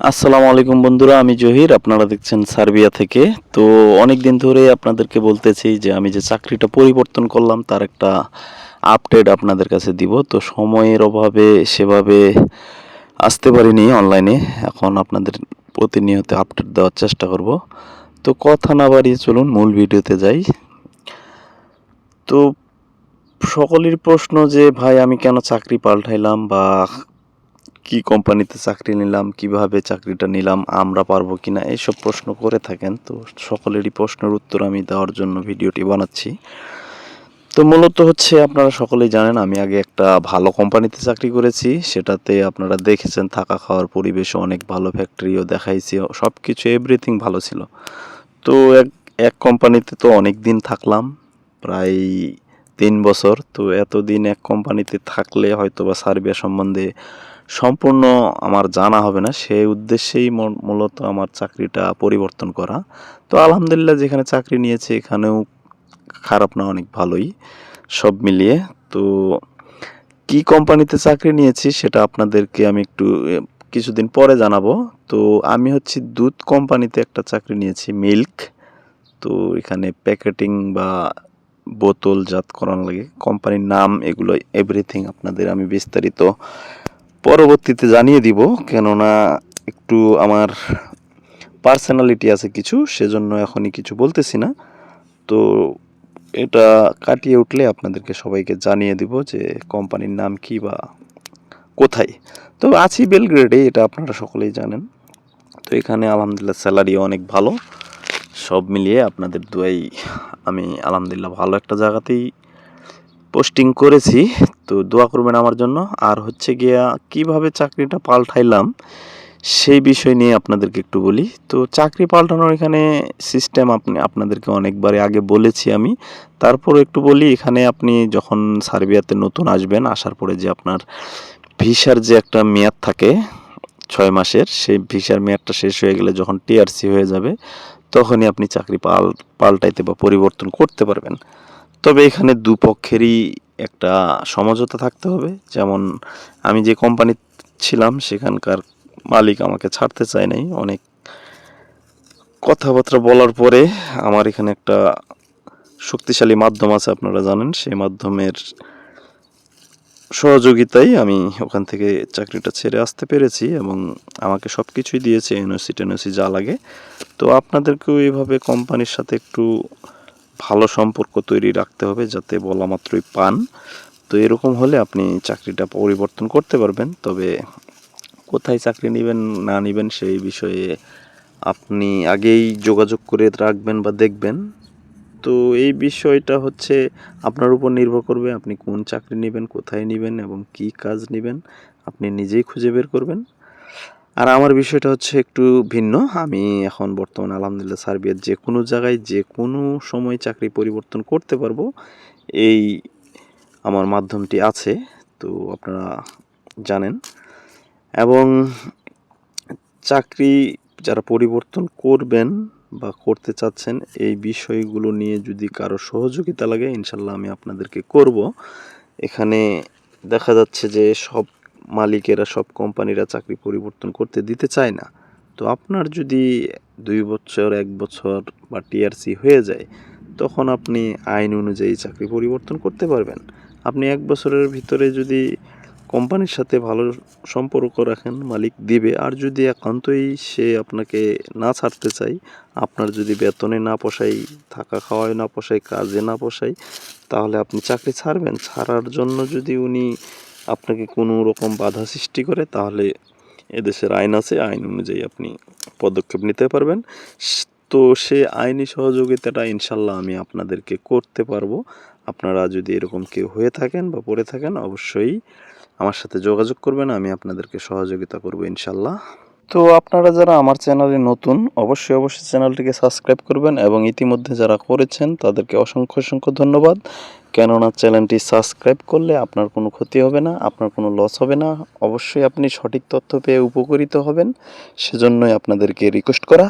আসসালামু আলাইকুম বন্ধুরা, আমি জহির, আপনারা দেখছেন সার্বিয়া থেকে। তো অনেক দিন ধরে আপনাদেরকে বলতেছি যে আমি যে চাকরিটা পরিবর্তন করলাম, তার একটা আপডেট আপনাদের কাছে দিব। তো সময়ের অভাবে সেভাবে আসতে পারিনি অনলাইনে। এখন আপনাদের প্রতিনিয়ত আপডেট দেওয়ার চেষ্টা করব। তো কথা না বাড়িয়ে চলুন, মূল ভিডিওতে যাই। তো সকলের প্রশ্ন যে, ভাই, আমি কেন চাকরি পাল্টাইলাম? বা কি কোম্পানিতে চাকরি নিলাম, কীভাবে চাকরিটা নিলাম, আমরা পারব কিনা এইসব প্রশ্ন করে থাকেন। তো সকলেরই প্রশ্নের উত্তর আমি দেওয়ার জন্য ভিডিওটি বানাচ্ছি। তো মূলত হচ্ছে আপনারা সকলেই জানেন, আমি আগে একটা ভালো কোম্পানিতে চাকরি করেছি। সেটাতে আপনারা দেখেছেন, থাকা খাওয়ার পরিবেশও অনেক ভালো ফ্যাক্টরিও দেখাইছি সব কিছু এভরিথিং ভালো ছিল। তো এক এক কোম্পানিতে তো অনেক দিন থাকলাম, প্রায় তিন বছর। তো এতদিন এক কোম্পানিতে থাকলে হয়তো বা সার্বিয়া সম্বন্ধে সম্পূর্ণ আমার জানা হবে না। সেই উদ্দেশ্যেই মূলত আমার চাকরিটা পরিবর্তন করা। তো আলহামদুলিল্লাহ যেখানে চাকরি নিয়েছি এখানেও খারাপ না, অনেক ভালোই, সব মিলিয়ে। তো কি কোম্পানিতে চাকরি নিয়েছি সেটা আপনাদেরকে আমি একটু কিছুদিন পরে জানাব। তো আমি হচ্ছে দুধ কোম্পানিতে একটা চাকরি নিয়েছি, মিল্ক। তো এখানে প্যাকেটিং বা বোতল জাত করানো লাগে। কোম্পানির নাম, এগুলো, এভরিথিং আপনাদের আমি বিস্তারিত পরবর্তীতে জানিয়ে দিব, কেননা একটু আমার পার্সোনালিটি আছে কিছু, সেজন্য এখনই কিছু বলতেছি না। তো এটা কাটিয়ে উঠলে আপনাদেরকে সবাইকে জানিয়ে দিব যে কোম্পানির নাম কি বা কোথায়। তো আছি বেলগ্রেডে, এটা আপনারা সকলেই জানেন। তো এখানে আলহামদুলিল্লাহ স্যালারি অনেক ভালো। সব মিলিয়ে আপনাদের দুয়াই, আমি আলহামদুলিল্লাহ ভালো একটা জায়গাতেই পোস্টিং করেছি, তো দোয়া করবেন আমার জন্য। আর হচ্ছে গিয়া কীভাবে চাকরিটা পাল্টাইলাম, সেই বিষয় নিয়ে আপনাদেরকে একটু বলি। তো চাকরি পাল্টানোর এখানে সিস্টেম আপনি, আপনাদেরকে অনেকবারে আগে বলেছি আমি। তারপর একটু বলি, এখানে আপনি যখন সার্বিয়াতে নতুন আসবেন, আসার পরে যে আপনার ভিসার যে একটা মেয়াদ থাকে, ছয় মাসের, সেই ভিসার মেয়াদটা শেষ হয়ে গেলে যখন টিআরসি হয়ে যাবে, তখনই আপনি চাকরি পাল, পাল্টাইতে বা পরিবর্তন করতে পারবেন। তবে এখানে দুপক্ষেরই একটা সমঝোতা থাকতে হবে। যেমন, আমি যে কোম্পানি ছিলাম, সেখানকার মালিক আমাকে ছাড়তে চায় নাই। অনেক কথাবার্তা বলার পরে আমার এখানে একটা শক্তিশালী মাধ্যম আছে, আপনারা জানেন। সেই মাধ্যমের সহযোগিতায় আমি ওখান থেকে চাকরিটা ছেড়ে আসতে পেরেছি এবং আমাকে সব কিছুই দিয়েছে এনওসি টেনওসি যা লাগে। তো আপনাদেরকেও এইভাবে কোম্পানির সাথে একটু ভালো সম্পর্ক তৈরি রাখতে হবে যাতে বলা মাত্রই পান। তো এরকম হলে আপনি চাকরিটা পরিবর্তন করতে পারবেন। তবে কোথায় চাকরি নেবেন, না নেবেন সেই বিষয়ে আপনি আগেই যোগাযোগ করে রাখবেন বা দেখবেন। তো এই বিষয়টা হচ্ছে আপনার উপর নির্ভর করবে আপনি কোন চাকরি নেবেন, কোথায় নেবেন এবং কি কাজ নেবেন। আপনি নিজেই খুঁজে বের করবেন। আর আমার বিষয়টা হচ্ছে একটু ভিন্ন। আমি এখন বর্তমানে আলহামদুলিল্লাহ সার্বিয়ার যে কোনো জায়গায় যে কোনো সময় চাকরি পরিবর্তন করতে পারব, এই আমার মাধ্যমটি আছে, তো আপনারা জানেন। এবং চাকরি যারা পরিবর্তন করবেন বা করতে চাচ্ছেন, এই বিষয়গুলো নিয়ে যদি কারও সহযোগিতা লাগে, ইনশাল্লাহ আমি আপনাদেরকে করব। এখানে দেখা যাচ্ছে যে সব মালিকেরা সব কোম্পানিরা চাকরি পরিবর্তন করতে দিতে চায় না। তো আপনার যদি দুই বছর, এক বছর বা টিআরসি হয়ে যায়, তখন আপনি আইন অনুযায়ী চাকরি পরিবর্তন করতে পারবেন। আপনি এক বছরের ভিতরে যদি কোম্পানির সাথে ভালো সম্পর্ক রাখেন, মালিক দিবে, আর যদি একান্তই সে আপনাকে না ছাড়তে চাই আপনার যদি বেতনে না পোষাই থাকা খাওয়ায় না পোষাই কাজে না পোষাই তাহলে আপনি চাকরি ছাড়বেন। ছাড়ার জন্য যদি উনি আপনাকে কোনো রকম বাধা সৃষ্টি করে, তাহলে এদেশের আইন আছে, আইন অনুযায়ী আপনি পদক্ষেপ নিতে পারবেন। তো সে আইনি সহযোগিতাটা ইনশাল্লাহ আমি আপনাদেরকে করতে পারব। আপনারা যদি এরকম কেউ হয়ে থাকেন বা পড়ে থাকেন, অবশ্যই আমার সাথে যোগাযোগ করবেন, আমি আপনাদেরকে সহযোগিতা করব ইনশাল্লাহ তো আপনারা যারা আমার চ্যানেলে নতুন, অবশ্যই অবশ্যই চ্যানেলটিকে সাবস্ক্রাইব করবেন এবং ইতিমধ্যে যারা করেছেন, তাদেরকে অসংখ্য অসংখ্য ধন্যবাদ। কেননা চ্যানেলটি সাবস্ক্রাইব করলে আপনার কোনো ক্ষতি হবে না, আপনার কোনো লস হবে না। অবশ্যই আপনি সঠিক তথ্য পেয়ে উপকৃত হবেন, সেজন্যই আপনাদেরকে রিকোয়েস্ট করা।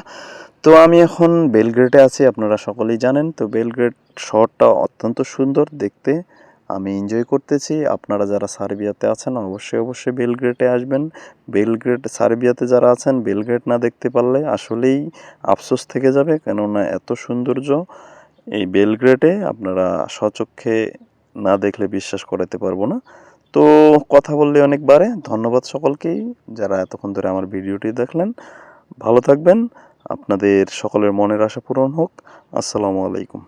তো আমি এখন বেলগ্রেডে আছি, আপনারা সকলেই জানেন। তো বেলগ্রেড শহরটা অত্যন্ত সুন্দর, দেখতে আমি এনজয় করতেছি। আপনারা যারা সার্বিয়াতে আছেন, অবশ্যই অবশ্যই বেলগ্রেডে আসবেন। বেলগ্রেড সার্বিয়াতে যারা আছেন বেলগ্রেড না দেখতে পারলে আসলেই আফসোস থেকে যাবে, কেননা এত সৌন্দর্য এই বেলগ্রেডে আপনারা স্বচক্ষে না দেখলে বিশ্বাস করাতে পারব না। তো কথা বললে অনেক বারে ধন্যবাদ সকলকেই যারা এতক্ষণ ধরে আমার ভিডিওটি দেখলেন। ভালো থাকবেন। আপনাদের সকলের মনের আশা পূরণ হোক। আসসালামু আলাইকুম।